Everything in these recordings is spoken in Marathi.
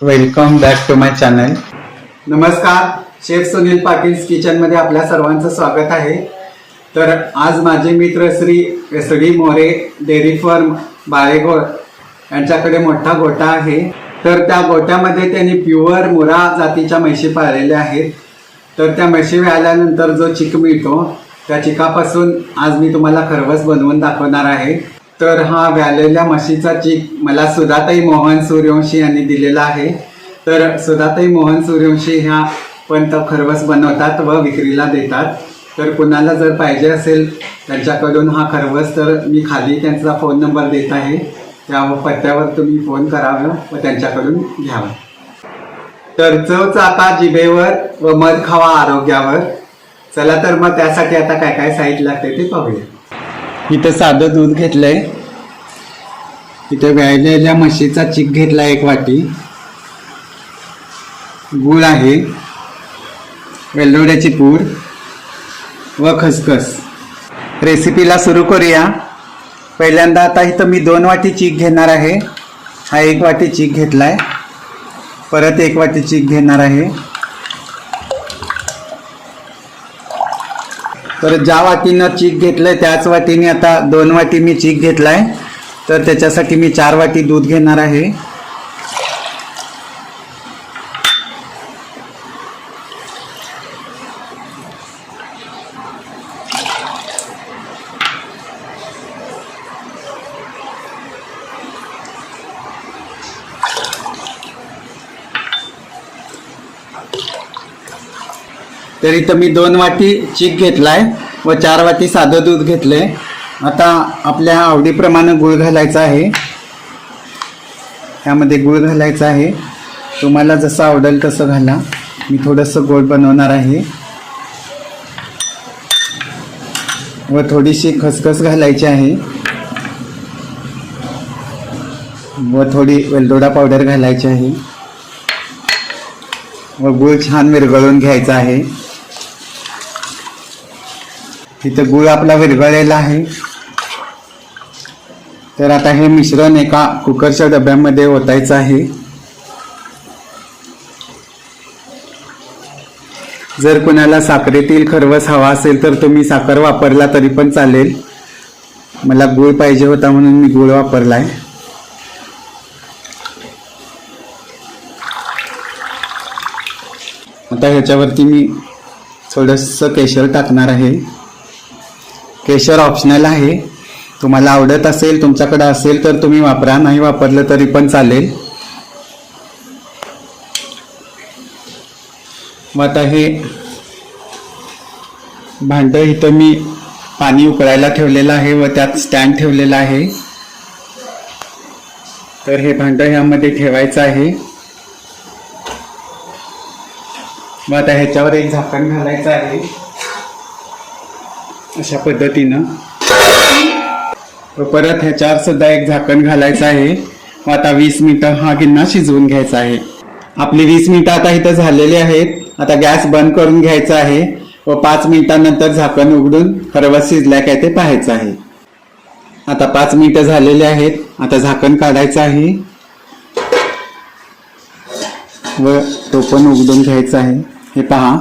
Welcome back to my channel नमस्कार शेफ सुनील पाटील किचनमध्ये आपल्या सर्वांचं स्वागत आहे. तर आज माझे मित्र Shri Shri D More dairy farm Balegol यांच्याकडे मोठा गोटा आहे. तर त्या गोट्यामध्ये त्यांनी प्युअर मुरा जातीच्या म्हशी पाळलेल्या आहेत. तर त्या म्हशी व्याल्यानंतर जो चिक मिळतो त्या चिकापासून आज मी तुम्हाला खरवस बनवून दाखवणार आहे. तर हा व्यालेल्या म्हशीचा चीक मला सुधाताई मोहन सूर्यवंशी यांनी दिलेला आहे. तर सुधाताई मोहन सूर्यवंशी ह्या पण तो खरवस बनवतात व विक्रीला देतात. तर कुणाला जर पाहिजे असेल त्यांच्याकडून हा खरवस तर मी खाली त्यांचा फोन नंबर देत आहे. त्या पत्त्यावर तुम्ही फोन करावा व त्यांच्याकडून घ्यावा. तर चव चाका जिभेवर व मध खावा आरोग्यावर. चला तर मग त्यासाठी आता काय काय साहित्य लागते ते पाहूया. इथं साधं दूध घेतलंय. इथे व्यायलेल्या म्हशीचा चिक घेतला एक वाटी. गुळ आहे. वेलदोड्याची पूड व खसखस. रेसिपीला सुरू करूया. पहिल्यांदा आता इथं मी दोन वाटी चीक घेणार आहे. हा एक वाटी चीक घेतला आहे परत एक वाटी चीक घेणार आहे. तर ज्या वाटीनं चीक घेतलंय त्याच वाटीने आता दोन वाटी मी चीक घेतलाय. तर त्याच्यासाठी मी चार वाटी दूध घेणार आहे. तर इथं मी दोन वाटी चीक घेतलाय व चार वाटी साधं दूध घेतलंय. आता आपल्या आवडीप्रमाणे गुळ घालायचा आहे. ह्यामध्ये गुळ घालायचा आहे. तुम्हाला जसं आवडेल तसं घाला. मी थोडंसं गोड बनवणार आहे. व थोडीशी खसखस घालायची आहे. व थोडी वेलदोडा पावडर घालायची आहे. व गुळ छान विरघळून घ्यायचा आहे. इथं गुळ आपला विरघळलेला आहे. तर आता हे मिश्रण एका कुकरच्या डब्यामध्ये ओतायचं आहे. जर कुणाला साखरेतील खरवस हवा असेल तर तुम्ही साखर वापरला तरी पण चालेल. मला गुळ पाहिजे होता म्हणून मी गुळ आहे आता ह्याच्यावरती मी थोडंसं केशर टाकणार आहे. केशर ऑप्शनल आहे. तुम्हाला आवडत असेल तुमच्याकडे असेल तर तुम्ही वापरा. नाही वापरलं तरी पण चालेल. मग आता हे भांडं इथं मी पाणी उकळायला ठेवलेलं आहे व त्यात स्टँड ठेवलेला आहे. तर हे भांडं ह्यामध्ये ठेवायचं आहे. मग आता ह्याच्यावर एक झाकण घालायचं आहे. अशा पद्धतीनं. परत परत ह्याच्यावर सुद्धा एक झाकण घालायचं आहे. व आता वीस मिनिटं हा गिन्ना शिजवून घ्यायचा आहे. आपली वीस मिनिटं आता इथं झालेली आहेत. आता गॅस बंद करून घ्यायचा आहे. व पाच मिनिटांनंतर झाकण उघडून खरवस शिजलाय काय ते पाहायचं आहे. आता पाच मिनिटं झालेली आहेत. आता झाकण काढायचं आहे. व तो पण उघडून घ्यायचा आहे. हे पहा.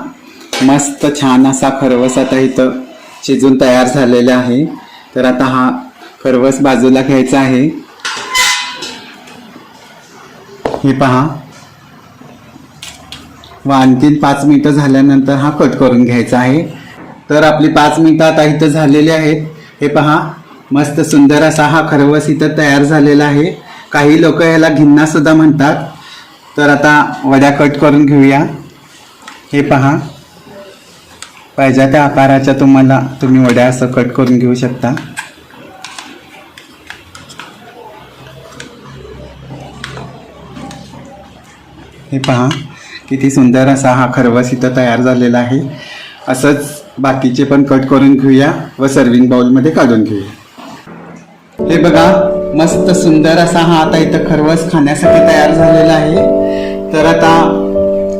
मस्त छान असा खरवस आता इथं शिजून तयार झालेला आहे. तर आता हा खरवस बाजूला घ्यायचा आहे. हे पहा. व आणखीन पाच मिनिटं झाल्यानंतर हा कट करून घ्यायचा आहे. तर आपली पाच मिनिटं आता इथं झालेली आहेत. हे पहा. मस्त सुंदर असा हा खरवस इथं तयार झालेला आहे. काही लोक याला घिन्नासुद्धा म्हणतात. तर आता वड्या कट करून घेऊया. हे पहा. पाहिजे त्या आकाराच्या तुम्हाला तुम्ही वड्या असं कट करून घेऊ शकता. हे पहा किती सुंदर असा हा खरवस इथं तयार झालेला आहे. असंच बाकीचे पण कट करून घेऊया व सर्विंग बाउलमध्ये काढून घेऊया. हे बघा मस्त सुंदर असा हा आता इथं खरवस खाण्यासाठी तयार झालेला आहे. तर आता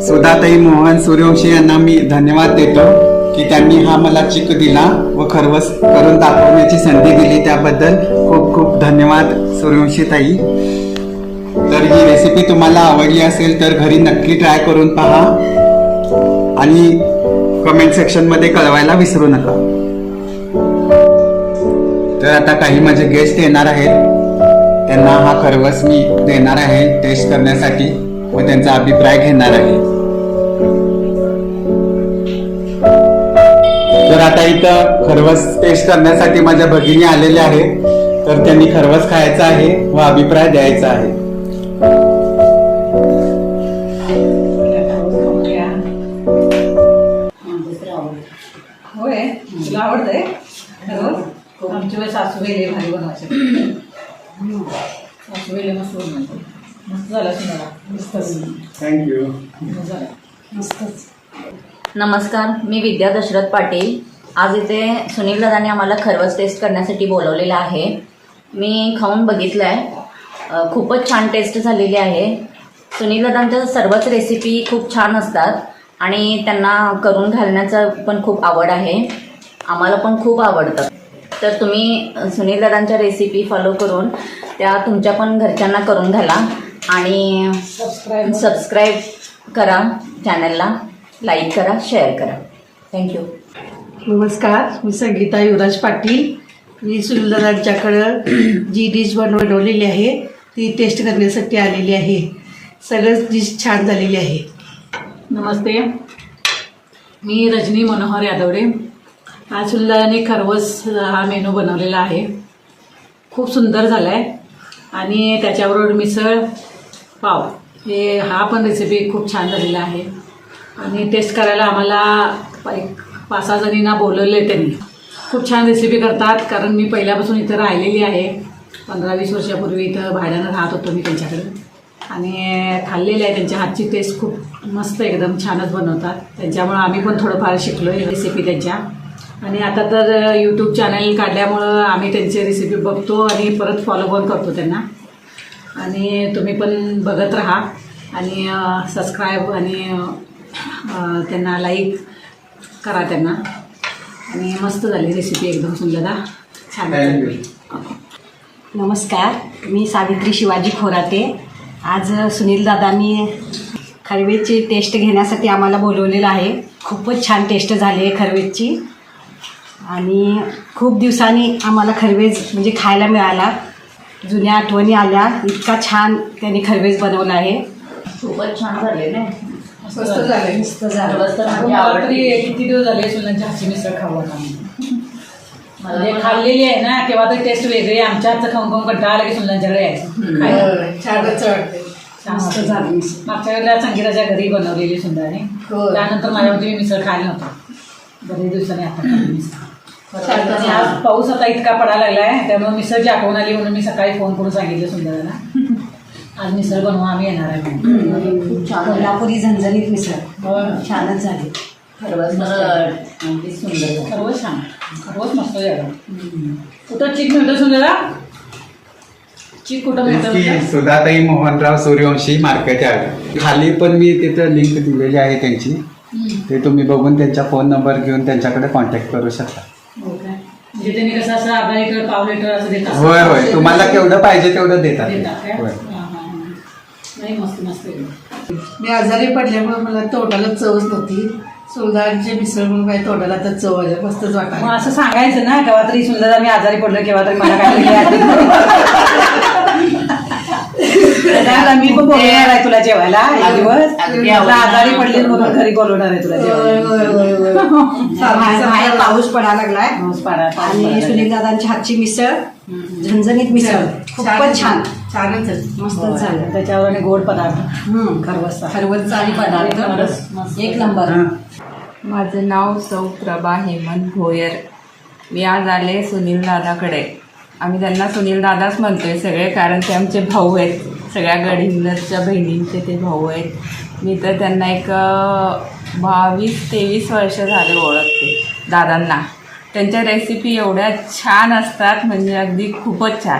सुधाताई मोहन सूर्यवंशी यांना मी धन्यवाद देतो. की त्यांनी हा मला चिक दिला व खरवस करून दाखवण्याची संधी दिली. त्याबद्दल खूप खूप धन्यवाद सूर्यवंशी ताई तर ही रेसिपी तुम्हाला आवडली असेल तर घरी नक्की ट्राय करून पहा. आणि कमेंट सेक्शनमध्ये कळवायला विसरू नका. तर आता काही माझे गेस्ट येणार आहेत. त्यांना हा खरवस मी देणार आहे. टेस्ट करण्यासाठी. व त्यांचा अभिप्राय घेणार आहे. तर आता इथं खरवस टेस्ट करण्यासाठी माझ्या भगिनी आलेल्या आहेत. तर त्यांनी खरवस खायचा आहे व अभिप्राय द्यायचा आहे. होय तुला आवडतंय? खरंच आमची वेळ सासूबाई भारी बनवायचे. सासूबाई मस्त बनवायचे. मस्त झालं मस्त थँक्यू झालं मस्तच. नमस्कार मी विद्या दशरथ पाटील. आज इथे सुनील दादाने आम्हाला खरवस टेस्ट करण्यासाठी बोलवलेलं आहे. मी खाऊन बघितलं आहे खूपच छान टेस्ट झालेली आहे. सुनील दादांच्या सर्वच रेसिपी खूप छान असतात आणि त्यांना करून घालण्याचं पण खूप आवड आहे. आम्हाला पण खूप आवडतं. तर तुम्ही सुनील दादांच्या रेसिपी फॉलो करून त्या तुमच्या पण घरच्यांना करून घाला आणि सबस्क्राईब सबस्क्राईब करा चॅनलला लाईक करा शेअर करा. थँक्यू नमस्कार मी संगीता युवराज पाटील. मी सुनीलदादांच्याकडं जी डिश बन बनवलेली आहे ती टेस्ट करण्यासाठी आलेली आहे. सगळंच डिश छान झालेली आहे. नमस्ते. मी रजनी मनोहर यादवडे. आज सुंदराने खरवस हा मेनू बनवलेला आहे. खूप सुंदर झाला आहे आणि त्याच्याबरोबर मिसळ पाव हे हा पण रेसिपी खूप छान झालेला आहे. आणि टेस्ट करायला आम्हाला एक पाच सहा जणींना बोलवले त्यांनी. खूप छान रेसिपी करतात कारण मी पहिल्यापासून इथं राहिलेली आहे. पंधरा वीस वर्षापूर्वी इथं भाड्यानं राहत होतो मी त्यांच्याकडे. आणि खाल्लेली आहे त्यांच्या हातची टेस्ट खूप मस्त एकदम छानच बनवतात. त्यांच्यामुळं आम्ही पण थोडंफार शिकलो आहे रेसिपी त्यांच्या. आणि आता तर यूट्यूब चॅनल काढल्यामुळं आम्ही त्यांची रेसिपी बघतो आणि परत फॉलो पण करतो त्यांना. आणि तुम्ही पण बघत राहा. आणि सबस्क्राईब आणि त्यांना लाईक करा त्यांना. आणि मस्त झाली रेसिपी एकदम सुंदर छान झाली. नमस्कार मी सावित्री शिवाजी खोराते. आज सुनील दादांनी खरवेची टेस्ट घेण्यासाठी आम्हाला बोलवलेलं आहे. खूपच छान टेस्ट झाली आहे खरवेची आणि खूप दिवसांनी आम्हाला खरवेज म्हणजे खायला मिळाला. जुन्या आठवणी आल्या. इतका छान त्यांनी खरवेज बनवला आहे. खूपच छान झाले ना. मस्त झालं मस्त तर माझी मला आवडती. तरी किती दिवस झाले सुनांच्या हातची मिसळ मी. मला म्हणजे खाल्लेली आहे ना तेव्हा तर टेस्ट वेगळी आहे. आमच्या हातचं खाऊन खाऊन कंटाळा आला की सुनांच्याकडे यायचं खायला. छानच वाटते मस्त. झालं मिसळ. मागच्या वेळेला संगीताच्या घरी बनवलेली सुंदराने हो. त्यानंतर माझ्यावरती मी मिसळ खायला नव्हतं बरेच दिवसांनी आता खाल्ली मिसळ छान आणि आज पाऊस आता इतका पडायला लागलाय त्यामुळे मिसळची आठवण आली म्हणून मी सकाळी फोन करून सांगितलं सुंदराला आज मिसळ बनवा आम्ही येणार आहे. खूप छान. कोल्हापुरी झणझणीत मिसळ. छानच झाली खरवस तर अगदी सुंदर छान मस्त झालं कुठं चीक मिळतो सुंदरा चीक कुठं मिळतं? सुधाताई मोहनराव सूर्यवंशी मार्केट यार्ड खाली पण मी तिथं लिंक दिलेली आहे त्यांची. ते तुम्ही बघून त्यांचा फोन नंबर घेऊन त्यांच्याकडे कॉन्टॅक्ट करू शकता हो? म्हणजे त्यांनी कसं असं अर्धा लिटर पाव लिटर असं देतात होय होय तुम्हाला केवढं पाहिजे तेवढं देतात? होय. नाही मस्त मस्त. मी आजारी पडल्यामुळे मला तोंडाला चवच नव्हती. सोलदारचे मिसळ म्हणून काय तोंडाला तर चव आली मस्तच मग वाटायला असं सांगायचं ना केव्हा तरी सुंदर मी आजारी पडलो केव्हा तरी मला काय मी पण बोलणार आहे तुला जेवायला एक दिवस. आजारी पडली म्हणून घरी बोलवणार आहे तुला जेवायला. पाऊस पडायला लागलाय. पाऊस पडा, आणि. सुनील दादांची हातची मिसळ. झणझणीत मिसळ. खूपच छान. छानच मस्त. झालं. त्याच्यावर आणि गोड पदार्थ. खरवसचा आणि खरवस. पदार्थ मस्त. एक नंबर. माझं नाव सौ प्रभा हेमंत भोयर. मी आज आले सुनील दादाकडे. आम्ही त्यांना सुनील दादाच म्हणतोय सगळे कारण ते आमचे भाऊ आहेत. सगळ्या गडिंगरच्या बहिणींचे ते भाऊ आहेत. मी तर त्यांना एक बावीस तेवीस वर्ष झाले ओळखते दादांना. त्यांच्या रेसिपी एवढ्या छान असतात म्हणजे अगदी खूपच छान.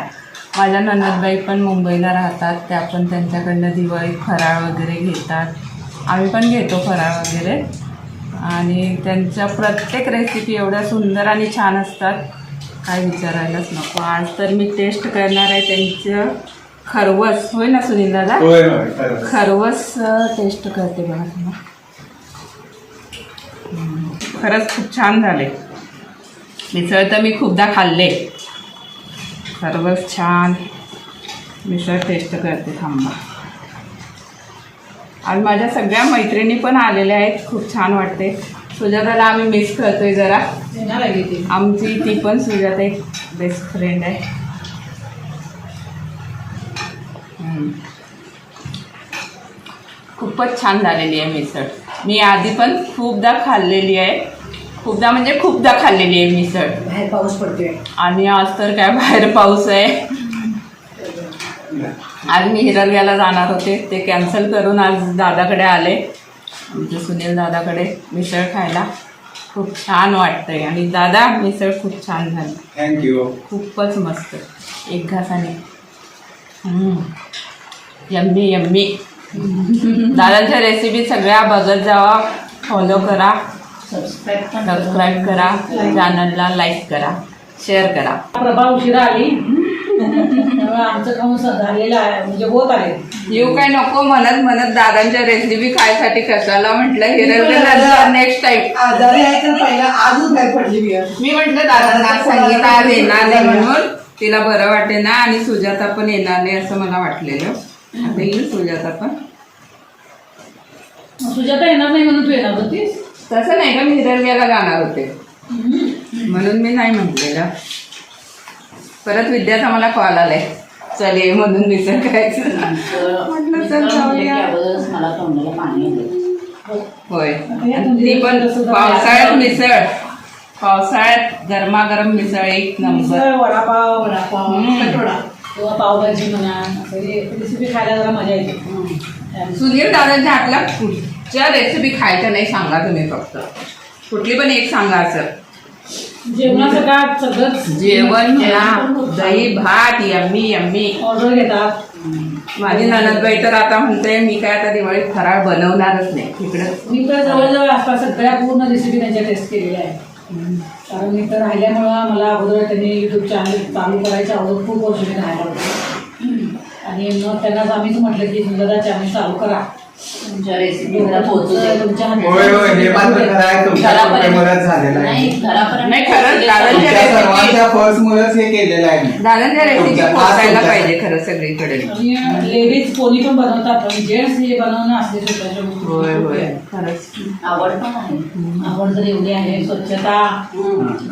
माझ्या ननदबाई पण मुंबईला राहतात त्या पण त्यांच्याकडनं दिवाळीत फराळ वगैरे घेतात. आम्ही पण घेतो फराळ वगैरे. आणि त्यांच्या प्रत्येक रेसिपी एवढ्या सुंदर आणि छान असतात. काय विचारायलाच नको. आज तर मी टेस्ट करणार आहे त्यांचं खरवस. होय ना सुनील दादा खरवस. टेस्ट करते बघा तुम्हाला खरंच खूप छान झाले. मिसळ तर मी खूपदा खाल्ले. खरवस छान. मिसळ टेस्ट करते थांबा. आज माझ्या सगळ्या मैत्रिणी पण आलेल्या आहेत. खूप छान वाटते. सुजाताला आम्ही मिस करतोय जरा. आमची ती पण सुजाता एक बेस्ट फ्रेंड आहे. खूपच छान झालेली आहे मिसळ. मी आधी पण खूपदा खाल्लेली आहे. खूपदा म्हणजे खूपदा खाल्लेली आहे मिसळ बाहेर पाऊस पडतोय. आणि आज तर काय बाहेर पाऊस आहे. आज मी हिरलग्याला जाणार होते. ते कॅन्सल करून आज दादाकडे आले. आमचे सुनील दादाकडे मिसळ खायला. खूप छान वाटतंय. आणि दादा मिसळ खूप छान झाली. थँक्यू खूपच मस्त. एक घासाने. Yummy yummy. दादांच्या रेसिपी सगळ्या बघत जावा. फॉलो करा. सबस्क्राईब करा चॅनलला लाईक करा शेअर करा. प्रभा उशिरा आली. आमचं खाऊन स- झालेलं आहे म्हणजे होत आहे. येऊ काय नको म्हणत म्हणत दादांच्या रेसिपी खायसाठी कशाला म्हटलं हिरल नेक्स्ट टाइम आजारी आहे तर पहिला आजच बाहेर पडली मी. मी म्हटलं दादांना संगीता आज येणार नाही म्हणून. तिला बरं वाटे ना आणि सुजाता पण येणार नाही असं मला वाटलेलं. आता येईल सुजाता पण. सुजाता येणार नाही म्हणून तू येणार होतीस? तसं नाही का मी हिरलग्याला जाणार होते. म्हणून मी नाही म्हटलेलं. परत विद्याचा मला कॉल आलाय. चल ये म्हणून मिसळ खायचं म्हटलं चल जाऊया. मला तोंडाला पाणी होय. ती पण पावसाळ्यात मिसळ. पावसाळ्यात गरमागरम मिसळ एक नंबर. वडापाव वडापाव हम्म. कटोडा किंवा पावभाजी म्हणा. असं रेसिपी खायला जरा मजा येते. सुनील दादांच्या हातला? कुठच्या रेसिपी खायच्या नाही सांगा तुम्ही फक्त. कुठली पण एक सांगा असं. जेवणाचं का सगळंच जेवण दही भात यम्मी यम्मी. ऑर्डर घेतात माझी ननदबाई तर आता म्हणते मी काय आता दिवाळीत फराळ बनवणारच नाही. तिकडं मी तर जवळजवळ आसपास सगळ्या पूर्ण रेसिपी त्यांच्या टेस्ट केलेल्या आहे कारण मी तर राहिल्यामुळं मला अगोदर त्यांनी युट्यूब चॅनल चालू करायच्या अगोदर खूप वर्ष मी राहायला होते. आणि मग त्यांनाच आम्हीच म्हटलं की सुंदरदा चॅनल चालू करा. तुमच्या रेसिपी पोहोचू दे. तुमच्या हातात- होय होय हे मात्र खरं आहे तुमच्या घरापर्यंत- कृपेमुळेच झालेलं आहे. नाही घरापर्यंत नाही, खरंच दादांच्या तुमच्या recipe- सर्वांच्या फर्स्ट मुळेच हे केलेलं आहे. दादांच्या रेसिपी तुमच्या- खास पोचायला तुमच्या- पाहिजे खरं सगळीकडे. लेडीज कोणी पण बनवतात पण जेंट्स हे बनवणं असले स्वतःच्या होय होय. खरंच. आवड पण आहे. आवड तर एवढी आहे. स्वच्छता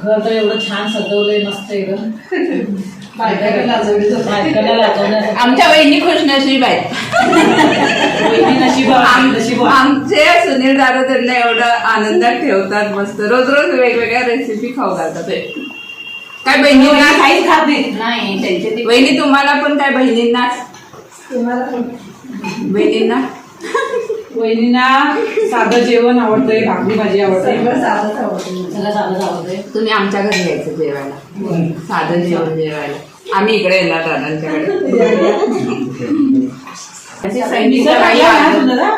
घर तर एवढं छान सजवलंय मस्त एकदम. आमच्या वहिनी खुश नशीब आहेत. वहिनी नशीब आम- नशीब आमचे सुनील दादा त्यांना एवढं आनंदात ठेवतात मस्त. रोज रोज वेगवेगळ्या रेसिपी खाऊ घालतात. ते. काय बहिणींना? काहीच खात नाही नाही त्यांचे ते बहिणी तुम्हाला पण काय बहिणींना? बहिणींना? वहिनींना साधं जेवण आवडतंय भाकरी भाजी आवडते तुम्ही आमच्या घरी यायचं जेवायला. साधं जेवण जेवायला. आम्ही इकडे येणार दादांच्याकडे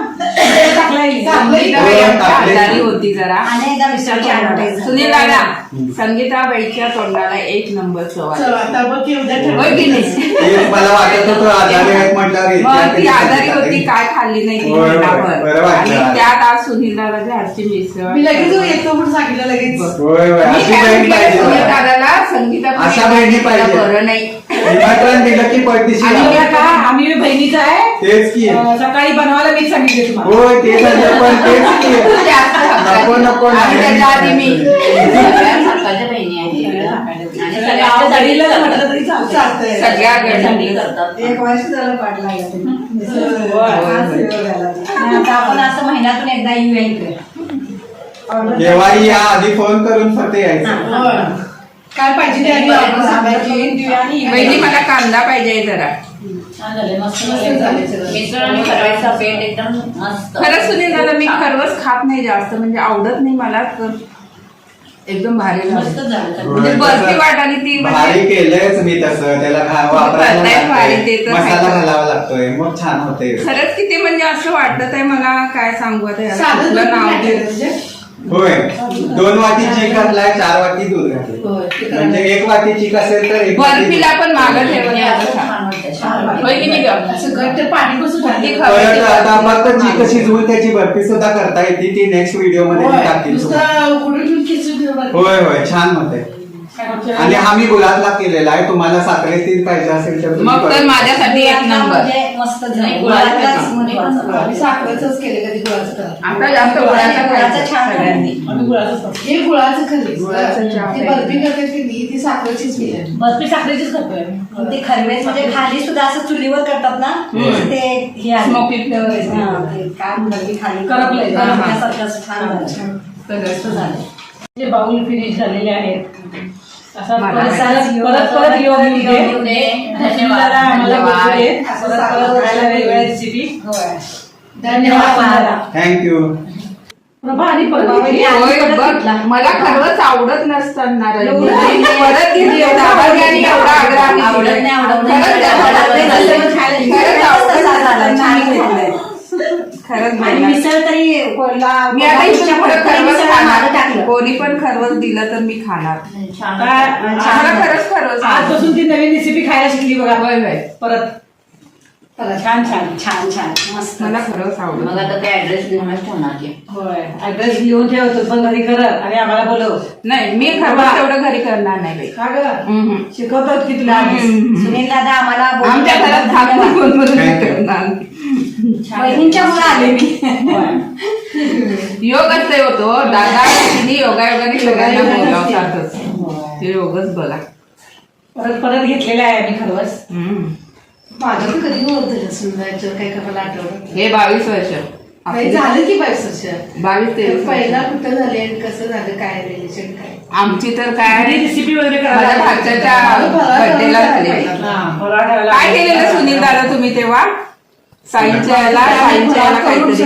आजारी होती जरा सुनील दादा संगीताबाईच्या तोंडाला एक नंबर चव आली. होय की नाही ते मला वाटत होतं आजारी आहेत म्हटल्यावर मग इतक्या ती आजारी होती काय खाल्ली नाही ती होय, होय. महिनाभर. बरं वाटलं. आणि त्यात आज सुनील दादाच्या हातची मिसळ मी लगेच येतो म्हणून सांगितलं लगेच होय होय मी अशी काय बहीण म्हटलं, पाहिजे सुनील. दादाला संगीता अशा बहिणी पाहिजे. बरं नाही निमंत्रण दिलं की पळतीशी आणि लावा. आता आम्ही बहिणीचं आहे तेच की. अं, सकाळी बनवायला मीच सांगितले तुम्हाला. होय ते झालं पण तेच की. जास्त नको नको आणि त्याच्या आधी मी. सगळ्या हक्काच्या बहिणी आहेत. आणि सगळ्या सगळ्यांच्या गाडीला घरी म्हटलं तरी चालतंय. चालतंय. सगळ्या करतात. एक वर्ष झालं पाठ लागला. आता आपण असं महिन्यातून एकदा येऊया इकडे. ऑर्डर केव्हाही या आधी फोन करून फक्त यायचं. काय पाहिजे ते आधी सांगायची देऊया आणि बहिणी मला कांदा पाहिजे जरा. छान झाले मस्त मस्त झाले. झाले सगळं. मिसळ आणि खरवसचा पेट एकदम मस्त. खरंच सुनील दादा मी खरवस खात नाही जास्त म्हणजे आवडत नाही मला तर एकदम भारी मस्त झालं. झालं म्हणजे बर्फी तसं वाटाली ती म्हणजे भारी केलंयच मी तसं. त्याला वापरायला भारी, ते तर मसाला माहिती. घालावा लागतोय. मग छान होते खरंच किती म्हणजे असं वाटत आहे मला काय सांगू आता याला. साधं कुठलं दूध नाव घातलेलं घेत म्हणजे? होय दोन वाटी चीक घातलाय चार वाटी दूध घातले म्हणजे एक वाटी चीक असेल तर एक वाटी दूध. बर्फीला पण मागं. होय की नाही गं? पाणी परत आता फक्त जी. कशी जुळ त्याची बर्फी सुद्धा करता येते ती नेक्स्ट व्हिडिओमध्ये मी तुम्हाला. नुसतं खिचून. होय होय छान होते आणि हा मी गुलाबला केलेला आहे. तुम्हाला साखरेतील पाहिजे असेल तर तुम्ही मग तर करू. माझ्यासाठी एक नंबर म्हणजे मस्त नाही, गुळाचं. आम्ही साखरेचंच केले कधी गुळाचं आता जास्त गुळाचा गुळाचं खायचं. छान सगळ्यांनी. आम्ही गुळाचंच करतो. हे गुळाचं खरी गुळाचं चहा ती बर्फी करते की नाही ती साखरेचीच मिळेल बर्फी साखरेचीच करतोय आम्ही. ते खरवेज म्हणजे खाली सुद्धा असं चुलीवर करतात ना ते हे आहे. Smoky flavor आहे. हा, ते काय म्हणतात ते खाली करपलंय. करपल्यासारखं असं छान झालं. सगळं झालं. जे बाउल फिनिश झालेले आहेत. परत. परत योग. धन्यवाद. थँक्यू प्रभा आणि मला खरंच आवडत नसताना. परत घेतली एवढा आग्रह आवडत. नाही, आवडत नाही. खरंच आणि. मिसळ तरी कोल्हा- मी आता इथून पुढे कोल्हापूरच्या खरवस खाणार टाकलं. कोणी पण खरवस दिलं तर मी खाणार. छान मला खरंच खरवस आजपासून ती नवीन रेसिपी खायला शिकली बघा. होय होय. परत. छान छान छान छान. मस्त. मला खरंच आवडत मग आता ते ऍड्रेस लिहूनच ठेवणार की. होय. ऍड्रेस लिहून ठेवतो पण घरी करत आणि आम्हाला बोलव. नाही मी खरवस तेवढं घरी करणार नाही बाई. का ग? हम्म. शिकवतात की तुला आधीच. सुनील दादा आम्हाला. आमच्या घरात बहिणींच्या मुळे आले मी योग असते होतो दादा तिने योगा योगाने सगळ्यांना बोलावतातच ते योगच बघा परत परत घेतलेले आहे आम्ही खरवस हम्म. माझं कधी ओळख समजायचं काही का मला आठवलं हे बावीस वर्ष. काही झालं की बावीस वर्ष? बावीस तेवीस पहिला वर्ष. कुठं झाले आणि कसं झालं काय रिलेशन काय? आमची तर काय रेसिपी वगैरे माझ्या करायला भाच्याच्या बर्थडेला झाली हा, फराळ करायला काय केलेलं सुनील दादा तुम्ही तेव्हा? साईच्या याला साईच्या याला काहीतरी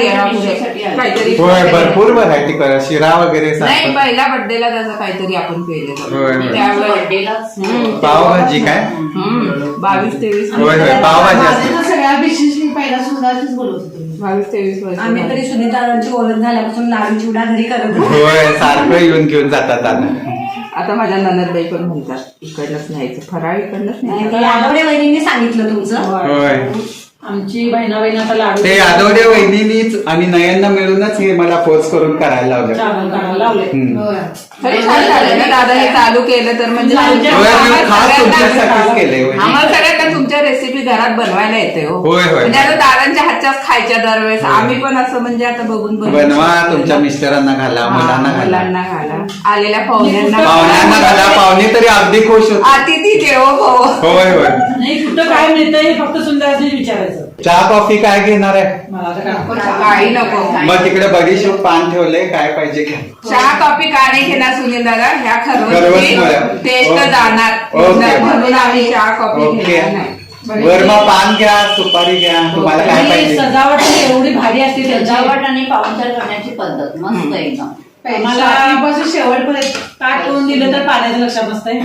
येणार पुढे. काहीतरी होय भरपूर व्हरायटी करा शिरा वगैरे नाही साखर. पहिल्या बर्थडेला त्याचं काहीतरी आपण केलेलं होय. त्यावेळेस. पावभाजी काय हम्म. बावीस तेवीस होय होय पावभाजी असते सगळ्या बिशीसनी पहिला सुद्धाच बोलत होतो. बावीस तेवीस वर्ष आम्ही तरी सुनील दादांची ओळख झाल्यापासून लाडू चिवडा घरी करत होतो. होय सारखं येऊन घेऊन जातात आता आता माझ्या ननदबाई पण म्हणतात इकडनंच न्यायचं फराळ इकडनंच आणि न्यायचं ते आठवडे वहिनींनी सांगितलं तुमचं. होय. आमची बहिणा बहीण आता लाडू ते यादवडे वहिनीनीच आणि नयननं मिळूनच हे मला फोर्स करून करायला लावलं. चावल लावले. हम्म. होय. तरी छान झालं ना दादा हे चालू केलं तर म्हणजे आम्हाला खास तुमच्यासाठीच केलंय सगळ्यांना तुमच्या रेसिपी घरात बनवायला येते हो. होय, होय. म्हणजे आता दादांच्या हातच्याच खायच्या दरवेळेस. आम्ही पण असं म्हणजे आता बघून बनवा तुमच्या मिस्टरांना घाला मुलांना घाला. मुलांना घाला. आलेल्या पाहुण्यांना पाहुण्यांना घाला पाहुणे तरी अगदी खुश होते अतिथी देवो भव. होय होय. नाही कुठं काय मिळतं हे फक्त सुंदर विचारायचं. चहा कॉफी काय घेणार आहे? मला आता काय काही नको. मग तिकडे बडीशोप पान ठेवले काय पाहिजे घ्या. चहा कॉफी का नाही घेणार सुनील दादा? ह्या खरवसची खरवसमुळे. टेस्ट. जाणार. ओके. म्हणून आम्ही चहा कॉफी ओके. घेणार नाही. वर मग पान घ्या सुपारी घ्या तुम्हाला काय आणि पाहिजे? सजावट एवढी भारी असते सजावट आणि पाहुणचार करण्याची पद्धत मस्त एकदम. आम्हाला- सुरुवातीपासून शेवटपर्यंत ताट करून दिलं तर पाण्याचं लक्षात नसतंय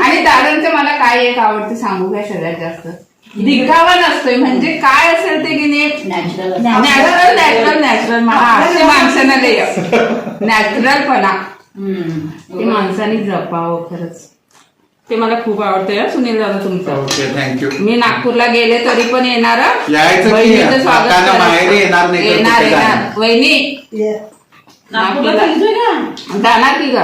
आणि दादांचं मला काय एक आवडते सांगू काय सगळ्यात जास्त? दिखावा नसतोय म्हणजे काय असेल ते की नॅचरल नॅचरल नॅचरल नॅचरल मला असे माणसानं लय. नॅचरलपणा ते माणसाने जपावं खरंच. ते मला खूप आवडतंय हं, सुनील दादा तुमचं. ओके थँक्यू मी नागपूरला गेले तरी पण येणार हं. यायचं की वहिनीचं स्वागत आता करायचं. माहेरी येणार नाही तर येणार कुठे येणार. जाणार? वहिनी नागपूरला चालतोय जाणार की ग?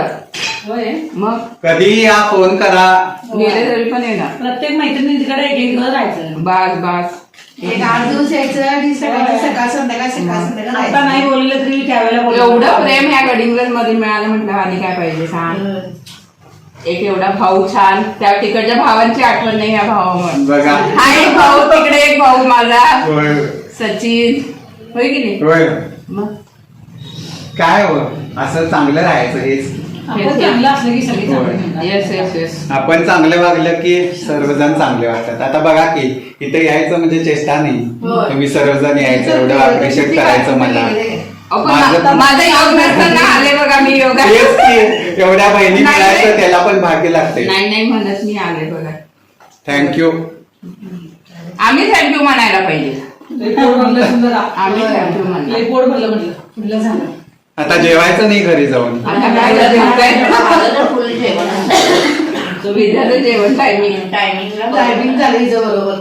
होय. मग? कधी या फोन करा. गेले तरी पण येणार. प्रत्येक मैत्रिणी तिकडे एक एक घर राहायचं बास बास. एक आठ दिवस यायचं आणि सकाळ सकाळ संध्याकाळ सकाळ संध्याकाळ आता नाही बोललं तरी त्यावेळेला बोलू. एवढं प्रेम ह्या गडिंग्लजमध्ये मिळालं म्हटलं आणि काय पाहिजे सांग. एक एवढा भाऊ छान. त्या तिकडच्या भावांची आठवण नाही या भावामुळे बघा. हा एक भाऊ तिकडे एक भाऊ माझा. होय. सचिन. होय की नाही? होय. मग? काय हो? असं चांगलं राहायचं हेच. आपण चांगलं असलं की सगळी चांगली म्हणतात. येस येस येस आपण चांगले वागलं की सर्वजण चांगले वागतात. आता बघा की इथे यायचं म्हणजे चेष्टा नाही. होय. तुम्ही सर्वजण यायचं एवढं अप्रिशिएट करायचं मला. माझं- माझं योग नसताना आले बघा मी योगा. तेच की एवढ्या बहिणी मिळायचं. त्याला पण भाग्य लागते. नाही नाही म्हणत मी आले बघा. थँक्यू आम्ही थँक्यू म्हणायला पाहिजे. आम्ही थँक्यू झालं. आता जेवायचं नाही घरी जाऊन. आता काय जेवण टायमिंग टायमिंग झाली हिचं बरोबर.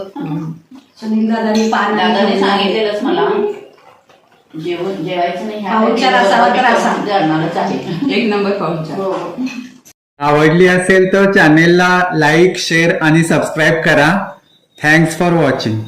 सुनील दादानी पान दादाने. सांगितलेलंच मला. जेवण जेवायचं नाही ह्या पाहुणचार असावा तर असा. करणारच आहे. एक नंबर पाहुणचार हो. आवडली असेल तर चॅनेलला लाईक शेअर आणि सबस्क्राईब करा. Thanks for watching